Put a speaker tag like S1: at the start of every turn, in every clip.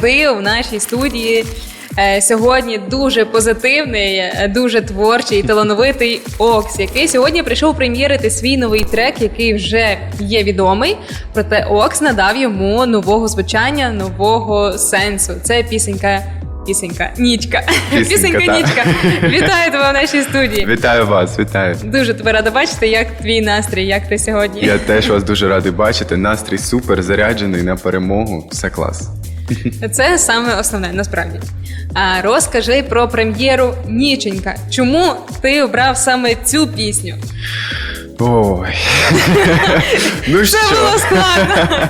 S1: завжди в нашій студії. е, Сьогодні дуже позитивний, е, дуже творчий, талановитий Окс, який сьогодні прийшов прем'єрити свій новий трек, який вже є відомий. Проте Окс надав йому нового звучання, нового сенсу. Це пісенька. Пісенька, нічка.
S2: Пісенька,
S1: нічка. Вітаю тебе в нашій студії.
S2: Вітаю вас, вітаю.
S1: Дуже тебе рада бачити, як твій настрій, як ти сьогодні.
S2: Я теж вас дуже радий бачити. Настрій супер заряджений на перемогу. Все клас.
S1: Це саме основне насправді. А розкажи про прем'єру Ніченька. Чому ти обрав саме цю пісню?
S2: Ой. ну
S1: Це
S2: що,
S1: було складно.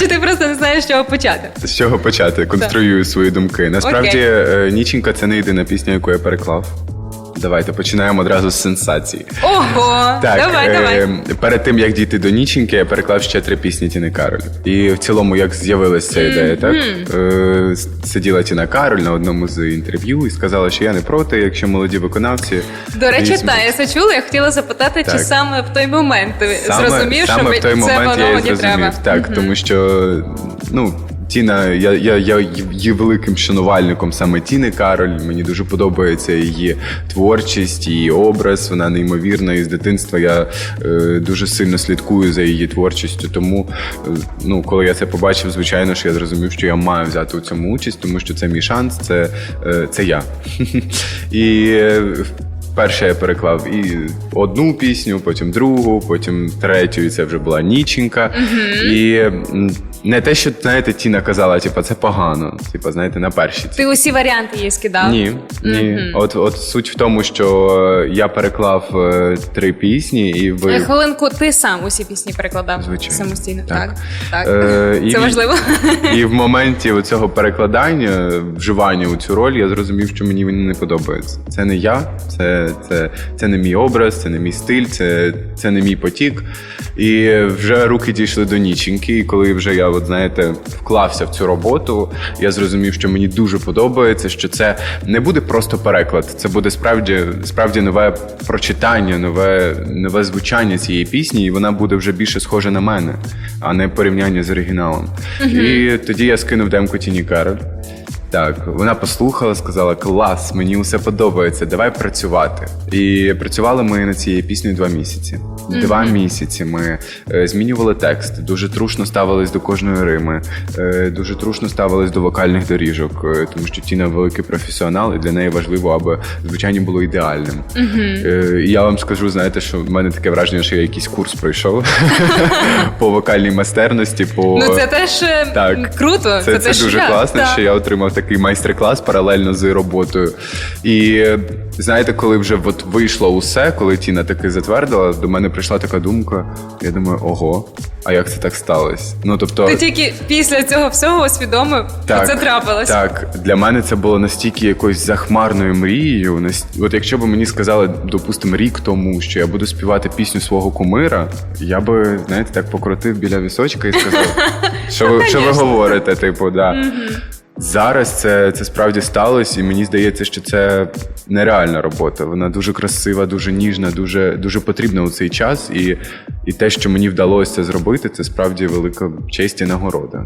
S1: Чи ти просто не знаєш з чого почати?
S2: з чого почати? Конструюю свої думки. Насправді, е, Ніченька це не єдина пісня, яку я переклав. Давайте починаємо одразу з сенсації.
S1: Ого! давай,
S2: е,
S1: давай.
S2: перед тим як дійти до Ніченьки, я переклав ще три пісні Тіни Кароль. І в цілому, як з'явилася ця ідея, так е, сиділа Тіна Кароль на одному з інтерв'ю і сказала, що я не проти, якщо молоді виконавці.
S1: До речі,
S2: візьмуть.
S1: та я це чула. Я хотіла запитати, чи
S2: Так.
S1: саме в той момент ти
S2: Саме-
S1: зрозумів,
S2: саме
S1: що
S2: в той
S1: це
S2: момент
S1: воно
S2: я і
S1: мені
S2: зрозумів.
S1: треба.
S2: Так, тому що ну. Тіна, я, я, я є великим шанувальником саме Тіни Кароль. Мені дуже подобається її творчість, її образ. Вона неймовірна. І з дитинства я е, дуже сильно слідкую за її творчістю. Тому, е, ну, коли я це побачив, звичайно ж, я зрозумів, що я маю взяти у цьому участь, тому що це мій шанс, це, е, це я. І е, Перше я переклав і одну пісню, потім другу, потім третю, і це вже була Ніченька. І не те, що знаєте, Тіна казала, типа, це погано. Типа, знаєте, на першій.
S1: Ти усі варіанти їй скидав?
S2: Ні, ні. От, от суть в тому, що е, я переклав е, три пісні, і
S1: Е,
S2: ви.
S1: Хвилинку, ти сам усі пісні перекладав
S2: Звичайно.
S1: самостійно.
S2: Так.
S1: Так, так.
S2: Е, і-
S1: Це важливо.
S2: І в моменті цього перекладання, вживання у цю роль, я зрозумів, що мені він не подобається. Це не я, це, це, це не мій образ, це не мій стиль, це, це не мій потік. І вже руки дійшли до ніченьки. І коли вже я, от знаєте, вклався в цю роботу, я зрозумів, що мені дуже подобається, що це не буде просто переклад, це буде справді, справді нове прочитання, нове, нове звучання цієї пісні, і вона буде вже більше схожа на мене, а не порівняння з оригіналом. І тоді я скинув демку Тіні Кароль. Так, вона послухала, сказала: клас, мені усе подобається, давай працювати. І працювали ми над цією піснею два місяці. Два місяці ми е, змінювали текст, дуже трушно ставились до кожної рими, е, дуже трушно ставились до вокальних доріжок, е, тому що Тіна великий професіонал, і для неї важливо, аби звучання було ідеальним. Е, і я вам скажу, знаєте, що в мене таке враження, що я якийсь курс пройшов по вокальній майстерності. по...
S1: Ну це теж е,
S2: Так.
S1: круто.
S2: Це, це,
S1: теж
S2: дуже класно, що я отримав такий майстер-клас паралельно з роботою. І знаєте, коли вже от вийшло усе, коли Тіна таки затвердила, до мене прийшла така думка. Я думаю, ого, а як це так сталося? Ну тобто,
S1: Ти тільки після цього всього усвідомив, що це трапилось.
S2: Так, для мене це було настільки якоюсь захмарною мрією. Нас- От якщо б мені сказали, допустимо, рік тому, що я буду співати пісню свого кумира, я би, знаєте, так покрутив біля вісочка і сказав, що, ви, що ви говорите, типу, да. Зараз це, це справді сталося, і мені здається, що це нереальна робота. Вона дуже красива, дуже ніжна, дуже, дуже потрібна у цей час. І, і те, що мені вдалося це зробити, це справді велика честь і нагорода.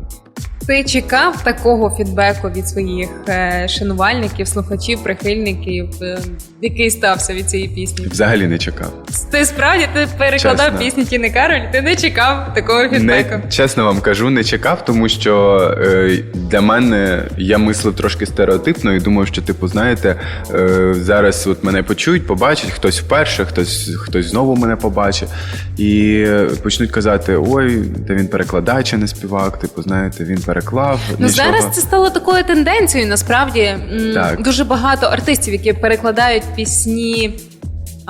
S1: Ти чекав такого фідбеку від своїх е, шанувальників, слухачів, прихильників, е, який стався від цієї пісні?
S2: Взагалі не чекав.
S1: Ти справді ти перекладав
S2: Чесно.
S1: пісні Тіни Кароль, ти не чекав такого фідбеку.
S2: Не, чесно вам кажу, не чекав, тому що е, для мене я мислив трошки стереотипно і думав, що, типу, знаєте, е, зараз от мене почують, побачать, хтось вперше, хтось, хтось знову мене побачить, і почнуть казати: ой, та він перекладач, а не співак, типу, знаєте, він переклав.
S1: Ну
S2: нічого.
S1: зараз це стало такою тенденцією. Насправді
S2: Так.
S1: дуже багато артистів, які перекладають пісні.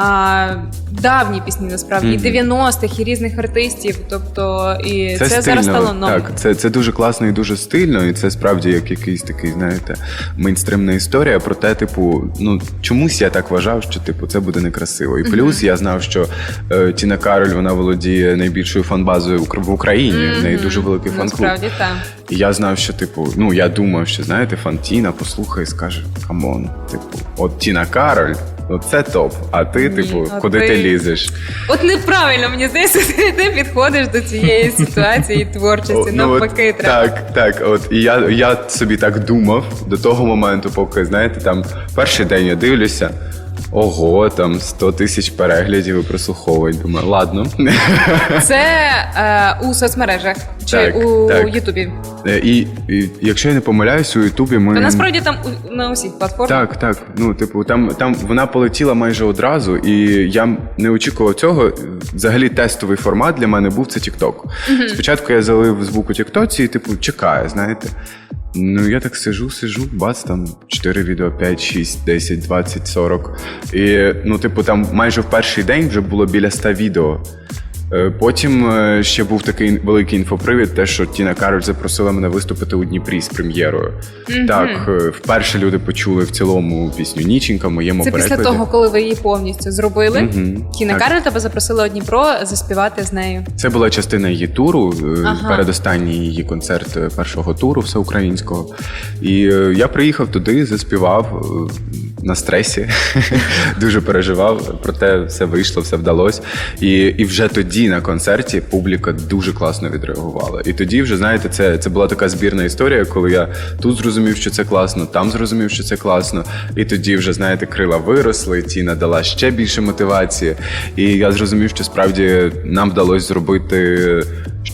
S1: А, давні пісні насправді
S2: Мгм.
S1: 90-х, і різних артистів. Тобто, і це,
S2: Це,
S1: зараз стало новим.
S2: Так, це, це дуже класно і дуже стильно, і це справді як якийсь такий, знаєте, мейнстримна історія. Проте, типу, ну чомусь я так вважав, що типу це буде некрасиво. І плюс я знав, що е, Тіна Кароль вона володіє найбільшою фанбазою в Україні. В неї дуже великий фан-клуб.
S1: Насправді так.
S2: І я знав, що, типу, ну я думав, що знаєте, фан Тіна послухає і скаже: камон, типу, от Тіна Кароль. Ну це топ. А ти,
S1: Ні,
S2: типу,
S1: а
S2: куди ти
S1: ти-
S2: лізеш?
S1: От неправильно, мені здається, ти, підходиш до цієї ситуації творчості.
S2: ну,
S1: Навпаки, треба.
S2: Так, так. От і я, я собі так думав до того моменту, поки знаєте, там перший день я дивлюся. Ого, там 100 тисяч переглядів і прослуховувань. Думаю, ладно.
S1: Це е, у соцмережах чи
S2: Так,
S1: у
S2: так.
S1: Ютубі.
S2: Е, І, і якщо я не помиляюсь, у Ютубі ми.
S1: Та насправді там у- на усіх платформах.
S2: Так, так. Ну, типу, там, там вона полетіла майже одразу, і я не очікував цього. Взагалі, тестовий формат для мене був це TikTok. Спочатку я залив звук у TikTok і, типу, чекаю, знаєте. Ну, я так сижу, сижу, бац, там 4 відео, 5, 6, 10, 20, 40. І, ну, типу, там майже в перший день вже було біля 100 відео. Е, Потім е, ще був такий великий інфопривід, те, що Тіна Кароль запросила мене виступити у Дніпрі з прем'єрою. Так, е, вперше люди почули в цілому пісню Ніченька моєму
S1: Це
S2: перекладі.
S1: після того, коли ви її повністю зробили. Кіна
S2: так.
S1: Кароль тебе запросила у Дніпро заспівати з нею.
S2: Це була частина її туру,
S1: Ага.
S2: передостанній її концерт першого туру всеукраїнського. І я приїхав туди, заспівав на стресі, дуже переживав, проте все вийшло, все вдалося. І, і вже тоді на концерті публіка дуже класно відреагувала. І тоді, вже знаєте, це, це була така збірна історія, коли я тут зрозумів, що це класно, там зрозумів, що це класно. І тоді вже, знаєте, крила виросли, Тіна дала ще більше мотивації. І я зрозумів, що справді нам вдалося зробити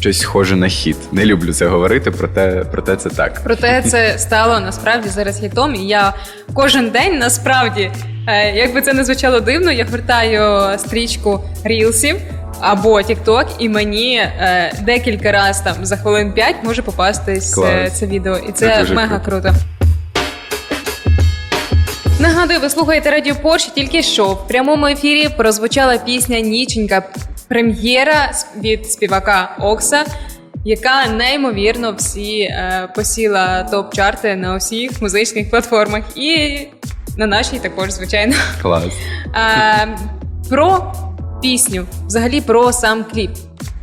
S2: щось схоже на хіт. Не люблю це говорити, проте, проте це так.
S1: Проте це стало насправді зараз хітом. І я кожен день насправді, е, як би це не звучало дивно, я гортаю стрічку рілсів. Або TikTok, і мені е, декілька разів там за хвилин 5 може попастись е, це відео, і
S2: Це
S1: це, мега
S2: круто.
S1: круто. Нагадую, ви слухаєте Радіо Порш. Тільки що в прямому ефірі прозвучала пісня Ніченька, прем'єра від співака Окса, яка неймовірно всі е, посіла топ-чарти на усіх музичних платформах і на нашій також, звичайно.
S2: Клас.
S1: Е, про пісню, взагалі про сам кліп.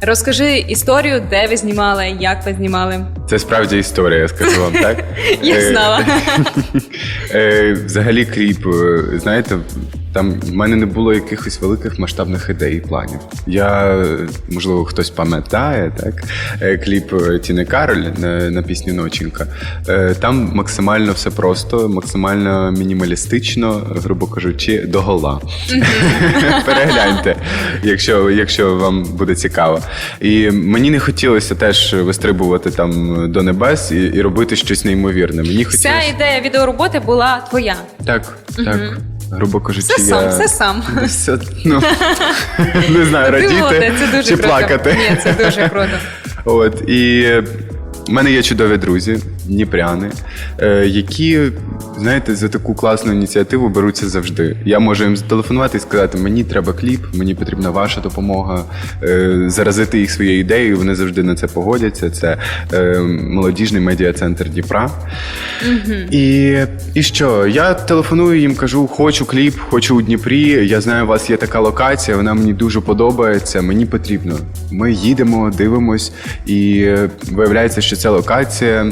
S1: Розкажи історію, де ви знімали, як ви знімали.
S2: Це справді історія, я скажу вам, так?
S1: Я
S2: Е,
S1: знала.
S2: Е, Взагалі, кліп, е, знаєте, там в мене не було якихось великих масштабних ідей і планів. Я, можливо, хтось пам'ятає, так? е, Кліп е, Тіни Кароль на, на пісню Ноченька. Е, Там максимально все просто, максимально мінімалістично, грубо кажучи, до гола. Перегляньте, якщо, якщо вам буде цікаво. І мені не хотілося теж вистрибувати там до небес і, і робити щось неймовірне. Мені
S1: Вся
S2: хотілося.
S1: ідея відеороботи була твоя.
S2: Так, так. Грубо кажучи,
S1: Все
S2: я...
S1: сам, все сам.
S2: Все, ну, не знаю,
S1: Ти
S2: радіти
S1: це дуже
S2: чи
S1: круто.
S2: плакати.
S1: Ні, це дуже круто.
S2: От, і в мене є чудові друзі, дніпряни, е, які, знаєте, за таку класну ініціативу беруться завжди. Я можу їм зателефонувати і сказати, мені треба кліп, мені потрібна ваша допомога, е, заразити їх своєю ідеєю. Вони завжди на це погодяться. Це е, молодіжний медіа-центр Дніпра. І, і що? Я телефоную їм, кажу, хочу кліп, хочу у Дніпрі. Я знаю, у вас є така локація, вона мені дуже подобається. Мені потрібно. Ми їдемо, дивимось, і виявляється, що ця локація.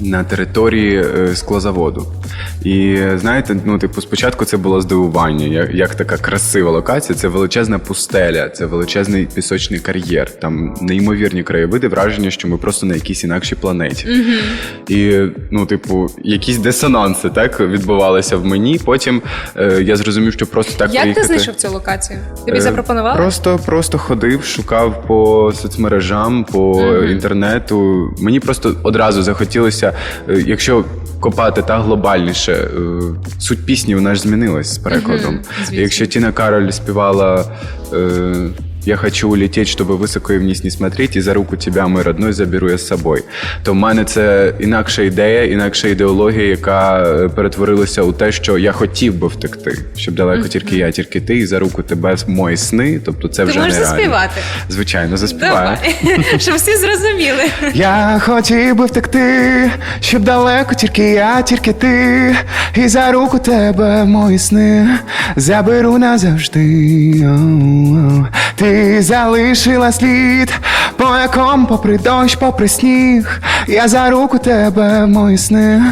S2: На території е, склозаводу. І знаєте, ну типу, спочатку це було здивування, як, як така красива локація. Це величезна пустеля, це величезний пісочний кар'єр. Там неймовірні краєвиди, враження, що ми просто на якійсь інакшій планеті. І ну, типу, якісь дисонанси так відбувалися в мені. Потім е, я зрозумів, що просто так
S1: Як ти знайшов цю локацію? Тобі
S2: Е,
S1: запропонували?
S2: Просто, просто ходив, шукав по соцмережам, по інтернету. Мені просто одразу захотілося, е, якщо копати та глобальніше, е, суть пісні вона ж змінилась з перекладом.
S1: Угу,
S2: Якщо Тіна Кароль співала. Я хочу улететь, чтобы високо і вниз не смотреть, і за руку тебя, мой родной, заберу я з собою. То в мене це інакша ідея, інакша ідеологія, яка е, перетворилася у те, що я хотів би втекти, щоб далеко тільки я, тільки ти, і за руку тебе мої сни. Тобто це
S1: Ти
S2: вже
S1: можеш
S2: нереально.
S1: заспівати?
S2: Звичайно, заспіваю.
S1: Давай, щоб всі зрозуміли.
S2: Я хотів би втекти, щоб далеко тільки я, тільки ти, і за руку тебе мої сни заберу назавжди. Оу-оу. Ти залишила слід, по якому попри дощ, попри сніг, я за руку тебе мої сни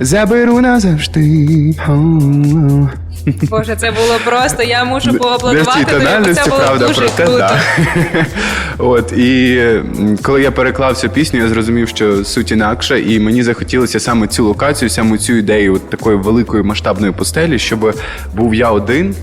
S2: заберу назавжди.
S1: Боже, це було просто. Я мушу поаплодувати. тобі, бо це було
S2: правда,
S1: дуже
S2: проте
S1: круто.
S2: да. От і коли я переклав цю пісню, я зрозумів, що суть інакша, і мені захотілося саме цю локацію, саме цю ідею от такої великої масштабної постелі, щоб був я один.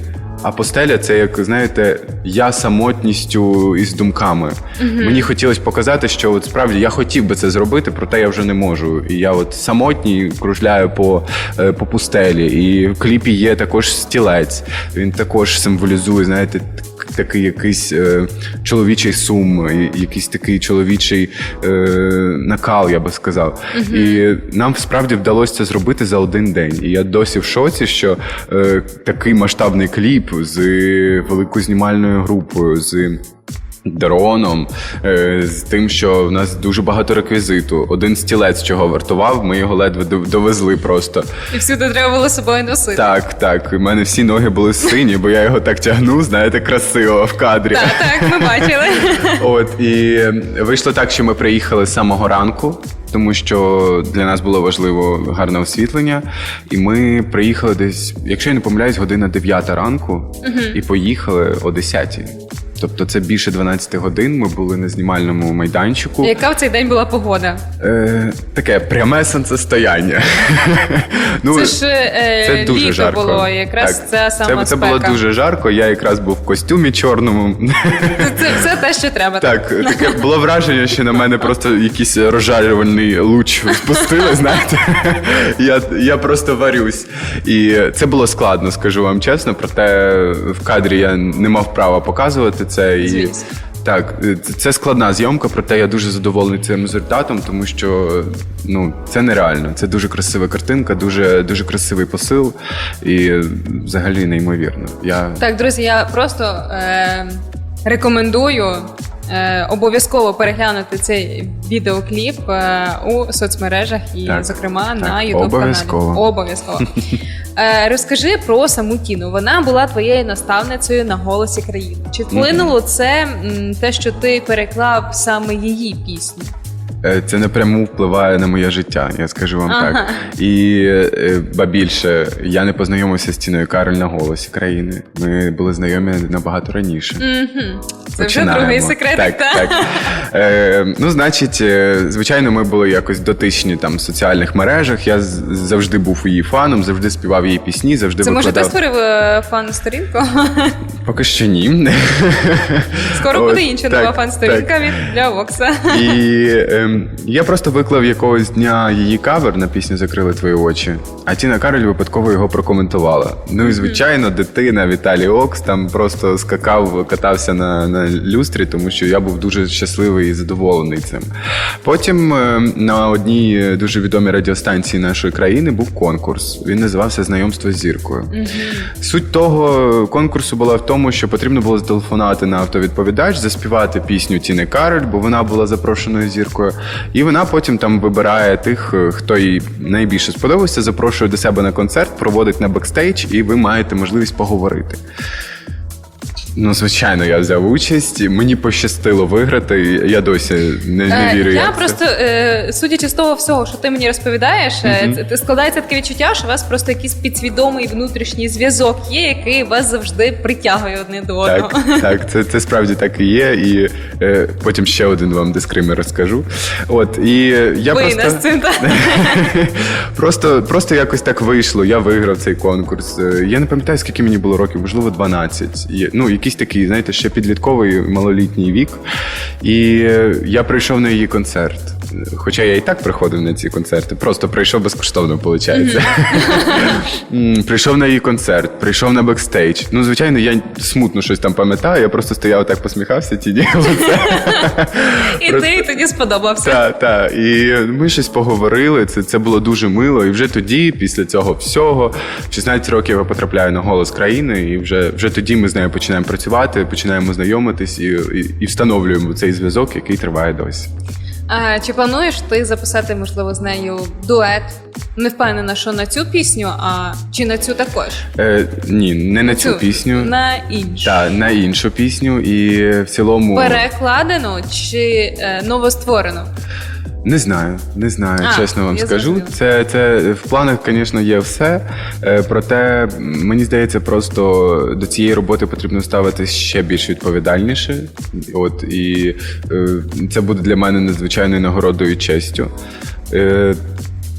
S2: А постеля це як знаєте, я самотністю із думками. Мені хотілося показати, що от справді я хотів би це зробити, проте я вже не можу. І я от самотній кружляю по, е, по пустелі. І в кліпі є також стілець. Він також символізує, знаєте, так- такий якийсь е, чоловічий сум, якийсь такий чоловічий е, накал, я би сказав. І нам справді вдалося це зробити за один день. І я досі в шоці, що е, такий масштабний кліп з великою знімальною групою. з Дроном, е, з тим, що в нас дуже багато реквізиту. Один стілець, чого вартував, ми його ледве довезли просто.
S1: І всюди треба було собою носити.
S2: Так, так. У мене всі ноги були сині, бо я його так тягнув, знаєте, красиво в кадрі.
S1: Так, так, ми бачили.
S2: От і вийшло так, що ми приїхали з самого ранку, тому що для нас було важливо гарне освітлення. І ми приїхали десь, якщо я не помиляюсь, година 9 ранку і поїхали о 10. Тобто це більше 12 годин. Ми були на знімальному майданчику.
S1: Яка в цей день була погода?
S2: Е, таке пряме сонцестояння. ну,
S1: Це ж е,
S2: це дуже
S1: літо
S2: жарко.
S1: було, якраз
S2: Так.
S1: це сама
S2: це, це було дуже жарко. Я якраз був в костюмі чорному.
S1: Це, це, це те, що треба.
S2: Так, таке було враження, що на мене просто якийсь розжарювальний луч спустили, знаєте. Я, я просто варюсь. І це було складно, скажу вам чесно, проте в кадрі я не мав права показувати це. І,
S1: Звісно.
S2: так, це- це складна зйомка, проте я дуже задоволений цим результатом, тому що ну, це нереально. Це дуже красива картинка, дуже, дуже красивий посил і взагалі неймовірно. Я
S1: Так, друзі, я просто е, рекомендую е, обов'язково переглянути цей відеокліп е, у соцмережах і,
S2: Так,
S1: зокрема,
S2: так,
S1: на youtube
S2: обов'язково.
S1: каналі. Обов'язково. Е, розкажи про саму Тіну. Вона була твоєю наставницею на голосі країни. Чи вплинуло це те, що ти переклав саме її пісню?
S2: Е, Це напряму впливає на моє життя, я скажу вам
S1: Ага.
S2: так. І е, ба більше, я не познайомився з Тіною Кароль на голосі країни. Ми були знайомі набагато раніше.
S1: Мгм. Це вже другий секрет.
S2: Так, так. Е, ну, значить, е, звичайно, ми були якось дотичні там в соціальних мережах. Я завжди був її фаном, завжди співав її пісні, завжди
S1: Це може ти створив е, фан-сторінку?
S2: Поки що ні.
S1: Скоро
S2: От,
S1: буде інша нова фан-сторінка від для Вокса.
S2: І ем, я просто виклав якогось дня її кавер на пісню Закрили твої очі. А Тіна Кароль випадково його прокоментувала. Ну і звичайно, дитина Віталій Окс там просто скакав, катався на, на люстрі, тому що я був дуже щасливий і задоволений цим. Потім ем, на одній дуже відомій радіостанції нашої країни був конкурс. Він називався Знайомство з зіркою. Суть того конкурсу була в тому, що потрібно було зателефонувати на автовідповідач, заспівати пісню Тіни Кароль, бо вона була запрошеною зіркою. І вона потім там вибирає тих, е, хто їй найбільше сподобався, запрошує до себе на концерт, проводить на бекстейдж, і ви маєте можливість поговорити. Ну, звичайно, я взяв участь. і Мені пощастило виграти. і Я досі не, не
S1: Е,
S2: вірю.
S1: Я
S2: як це.
S1: просто, е, судячи з того всього, що ти мені розповідаєш, е, це- це складається таке відчуття, що у вас просто якийсь підсвідомий внутрішній зв'язок є, який вас завжди притягує одне до одного.
S2: Так, так, це, це справді так і є. І е, потім ще один вам дискример розкажу. От і е, я
S1: Ви
S2: просто,
S1: нас цим так.
S2: просто, просто якось так вийшло. Я виграв цей конкурс. Е, Я не пам'ятаю, скільки мені було років, можливо, 12. І, ну, якийсь такий, знаєте, ще підлітковий малолітній вік. І е, я прийшов на її концерт. Хоча я і так приходив на ці концерти, просто прийшов безкоштовно, виходить. Прийшов на її концерт, прийшов на бекстейдж. Ну, звичайно, я смутно щось там пам'ятаю. Я просто стояв так посміхався, ті тіні.
S1: І ти тоді сподобався.
S2: Так, так. І ми щось поговорили. Це, це було дуже мило. І вже тоді, після цього всього, в 16 років я потрапляю на голос країни, і вже, вже тоді ми з нею починаємо працювати, починаємо знайомитись і, і, і встановлюємо цей зв'язок, який триває досі.
S1: А, чи плануєш ти записати, можливо, з нею дует? Не впевнена, що на цю пісню, а чи на цю також?
S2: Е, ні, не на цю пісню.
S1: На іншу.
S2: Та на іншу пісню, і в цілому
S1: Перекладену чи е, новостворену?
S2: Не знаю, не знаю,
S1: А,
S2: чесно вам скажу. Це, це в планах, звісно, є все. Е, Проте мені здається, просто до цієї роботи потрібно ставити ще більш відповідальніше. От і е, це буде для мене надзвичайною нагородою і честю. Е,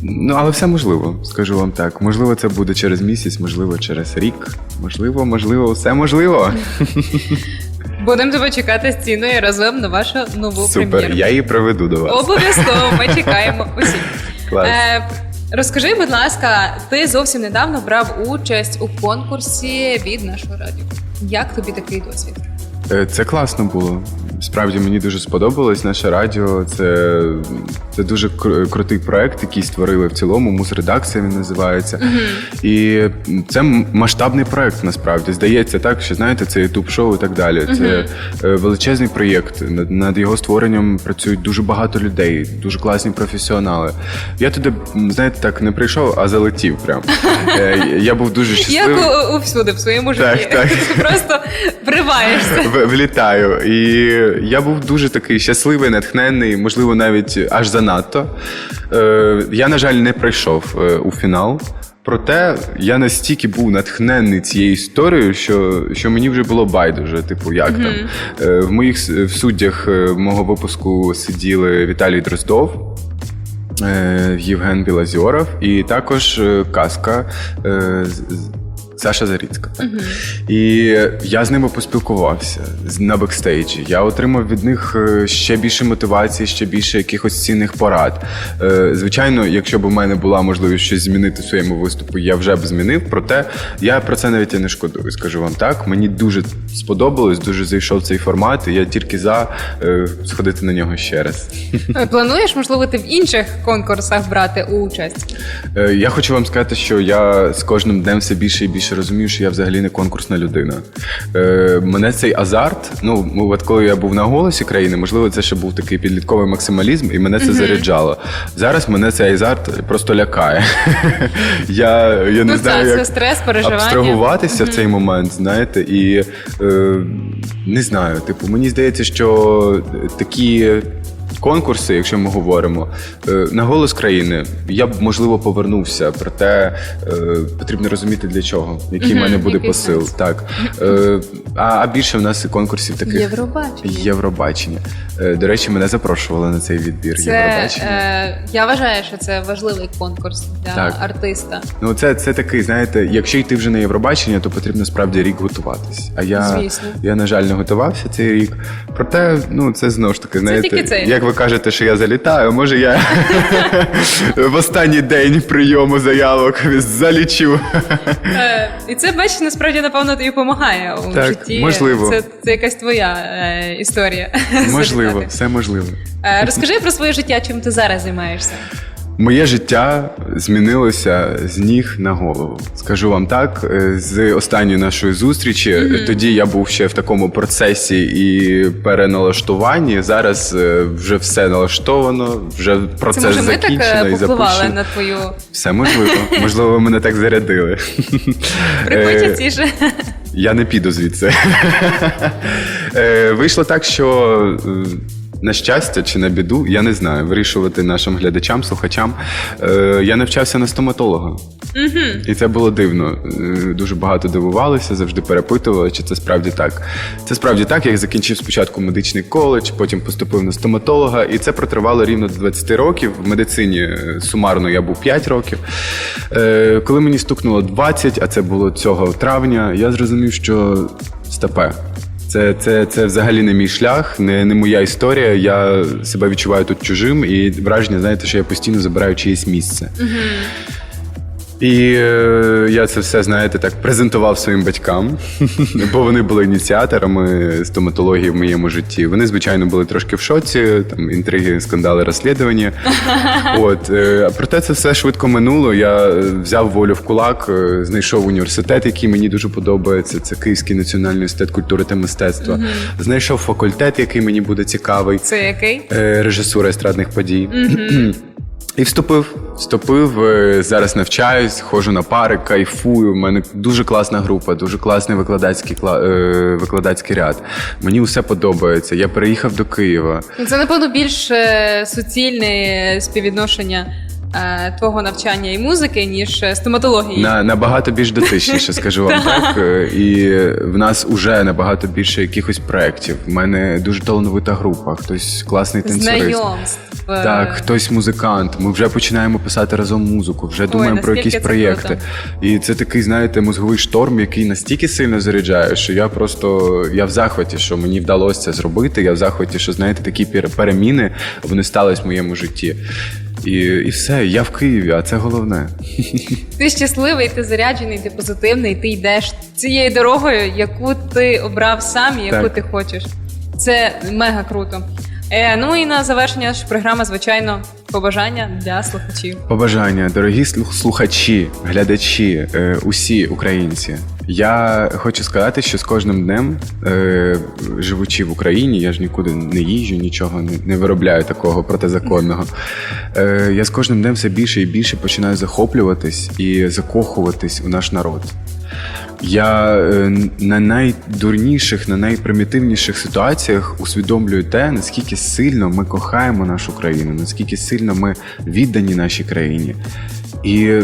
S2: Ну, але все можливо, скажу вам так. Можливо, це буде через місяць, можливо, через рік. Можливо, можливо, все можливо.
S1: Будемо тебе чекати з ціною разом на вашу нову
S2: Супер,
S1: прем'єру.
S2: я її приведу до вас.
S1: Обов'язково ми чекаємо усі.
S2: Клас.
S1: Е, розкажи, будь ласка, ти зовсім недавно брав участь у конкурсі від нашого радіо. Як тобі такий досвід?
S2: Е, Це класно було. Справді мені дуже сподобалось наше радіо. Це, це дуже крутий проект, який створили в цілому. Мусредакція він називається. І це масштабний проект. Насправді здається так, що знаєте, це ютуб шоу і так далі. Це е, величезний проєкт. Над, його створенням працюють дуже багато людей, дуже класні професіонали. Я туди, знаєте, так не прийшов, а залетів. Прям Е, я був дуже щасливий.
S1: Як у, всюди в своєму
S2: Так,
S1: житті.
S2: так.
S1: Ти просто вриваєшся.
S2: Влітаю. І я був дуже такий щасливий, натхненний, можливо, навіть аж занадто. Е, я, на жаль, не прийшов е, у фінал. Проте я настільки був натхнений цією історією, що, що мені вже було байдуже. Типу, як там Е, в моїх в суддях мого випуску сиділи Віталій Дроздов. е, Євген Білазіоров і також казка е, Саша Заріцька. Так. І я з ними поспілкувався на бекстейджі. Я отримав від них е, ще більше мотивації, ще більше якихось цінних порад. Е, Звичайно, якщо б у мене була можливість щось змінити в своєму виступу, я вже б змінив. Проте я про це навіть і не шкодую. Скажу вам так. Мені дуже сподобалось, дуже зайшов цей формат. і Я тільки за е, сходити на нього ще раз.
S1: Плануєш, можливо, ти в інших конкурсах брати участь?
S2: Я хочу вам сказати, що я з кожним днем все більше і більше розумію, що я взагалі не конкурсна людина. Е, Мене цей азарт, ну от коли я був на голосі країни, можливо, це ще був такий підлітковий максималізм, і мене це заряджало. Зараз мене цей азарт просто лякає. Я, я не
S1: Ну,
S2: знаю,
S1: це-
S2: як
S1: стрес,
S2: абстрагуватися в цей момент, знаєте, і е, не знаю, типу, мені здається, що такі. Конкурси, якщо ми говоримо е, на голос країни, я б можливо повернувся, проте е, потрібно розуміти для чого, який в мене буде посил. Так е, а, більше в нас і конкурсів таких
S1: Євробачення.
S2: Євробачення. До речі, мене запрошували на цей відбір
S1: Це,
S2: Євробачення.
S1: е, я вважаю, що це важливий конкурс для
S2: Так.
S1: артиста.
S2: Ну, це, це такий, знаєте, якщо йти вже на Євробачення, то потрібно справді рік готуватись. А я,
S1: Звісно.
S2: я на жаль, не готувався цей рік. Проте, ну це знову ж таки, знаєте,
S1: цей.
S2: як ви кажете, що я залітаю, може я в останній день прийому заявок залічу.
S1: Е, і це, бачиш, насправді, напевно, тобі допомагає у
S2: Так,
S1: житті.
S2: можливо.
S1: Це, це якась твоя е, історія.
S2: Можливо, все можливо.
S1: Е, розкажи про своє життя, чим ти зараз займаєшся.
S2: Моє життя змінилося з ніг на голову. Скажу вам так, е, з останньої нашої зустрічі. е, Тоді я був ще в такому процесі і переналаштуванні. Зараз е, вже все налаштовано, вже процес
S1: Це може ми так
S2: закінчено і запущено.
S1: на твою
S2: Все можливо. Можливо, ви мене так зарядили. Е, я не піду звідси. Вийшло так, що. На щастя чи на біду, я не знаю. Вирішувати нашим глядачам, слухачам. Е, я навчався на стоматолога. І це було дивно. Е, Дуже багато дивувалися, завжди перепитували, чи це справді так. Це справді так. Я закінчив спочатку медичний коледж, потім поступив на стоматолога, і це протривало рівно до 20 років. В медицині е, сумарно я був 5 років. Е, Коли мені стукнуло 20, а це було цього травня, я зрозумів, що стопе. Це, це, це взагалі не мій шлях, не, не моя історія. Я себе відчуваю тут чужим, і враження, знаєте, що я постійно забираю чиєсь місце. І е, я це все, знаєте, так презентував своїм батькам, бо вони були ініціаторами стоматології в моєму житті. Вони, звичайно, були трошки в шоці, там інтриги, скандали, розслідування. От, е, проте це все швидко минуло. Я е, взяв волю в кулак, е, знайшов університет, який мені дуже подобається. Це Київський національний університет культури та мистецтва. Знайшов факультет, який мені буде цікавий.
S1: Це який?
S2: Е, режисура естрадних подій. І вступив. Вступив, е, зараз навчаюсь, ходжу на пари, кайфую. У мене дуже класна група, дуже класний викладацький, кла- е, викладацький ряд. Мені все подобається. Я переїхав до Києва.
S1: Це, напевно, більш е, суцільне співвідношення твого навчання і музики, ніж е, стоматології.
S2: На, набагато більш дотичніше, скажу вам так. Е, І в нас уже набагато більше якихось проєктів. У мене дуже талановита група, хтось класний танцюрист.
S1: Знайомств. е,
S2: Так, хтось музикант. Ми вже починаємо писати разом музику, вже думаємо про якісь проєкти. І це такий, знаєте, мозговий шторм, який настільки сильно заряджає, що я просто я в захваті, що мені вдалося це зробити. Я в захваті, що знаєте, такі пер- переміни вони стались в моєму житті. І, і все, я в Києві, а це головне.
S1: Ти щасливий, ти заряджений, ти позитивний, ти йдеш цією дорогою, яку ти обрав сам і яку
S2: Так.
S1: ти хочеш. Це мега круто. Е, ну і на завершення ж програма, звичайно, побажання для слухачів.
S2: Побажання, дорогі слух- слухачі, глядачі, е, усі українці. Я хочу сказати, що з кожним днем, е, живучи в Україні, я ж нікуди не їжджу, нічого не, не виробляю такого протизаконного. Е, я з кожним днем все більше і більше починаю захоплюватись і закохуватись у наш народ. Я е, на найдурніших, на найпримітивніших ситуаціях усвідомлюю те, наскільки сильно ми кохаємо нашу країну, наскільки сильно ми віддані нашій країні. І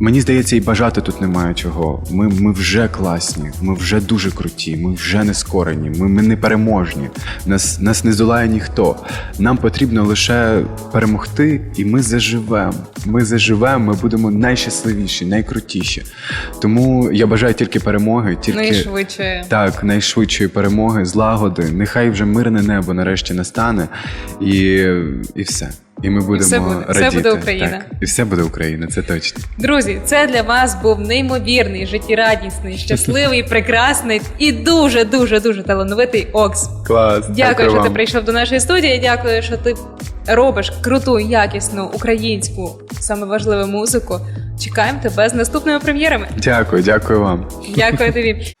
S2: мені здається, і бажати тут немає чого. Ми, ми вже класні, ми вже дуже круті, ми вже не скорені, ми, ми не переможні. Нас, нас не здолає ніхто. Нам потрібно лише перемогти, і ми заживемо. Ми заживемо, ми будемо найщасливіші, найкрутіші. Тому я бажаю тільки перемоги, тільки
S1: Найшвидше.
S2: так, найшвидшої перемоги, злагоди. Нехай вже мирне небо нарешті настане, і, і все. І ми будемо
S1: все буде. Все буде Україна.
S2: Так, і все буде Україна, це точно.
S1: Друзі, це для вас був неймовірний, життєрадісний, щасливий, прекрасний і дуже, дуже, дуже талановитий Окс.
S2: Клас.
S1: Дякую, що ти прийшов до нашої студії. Дякую, що ти робиш круту, якісну українську, саме важливу музику. Чекаємо тебе з наступними прем'єрами.
S2: Дякую, дякую вам.
S1: Дякую тобі.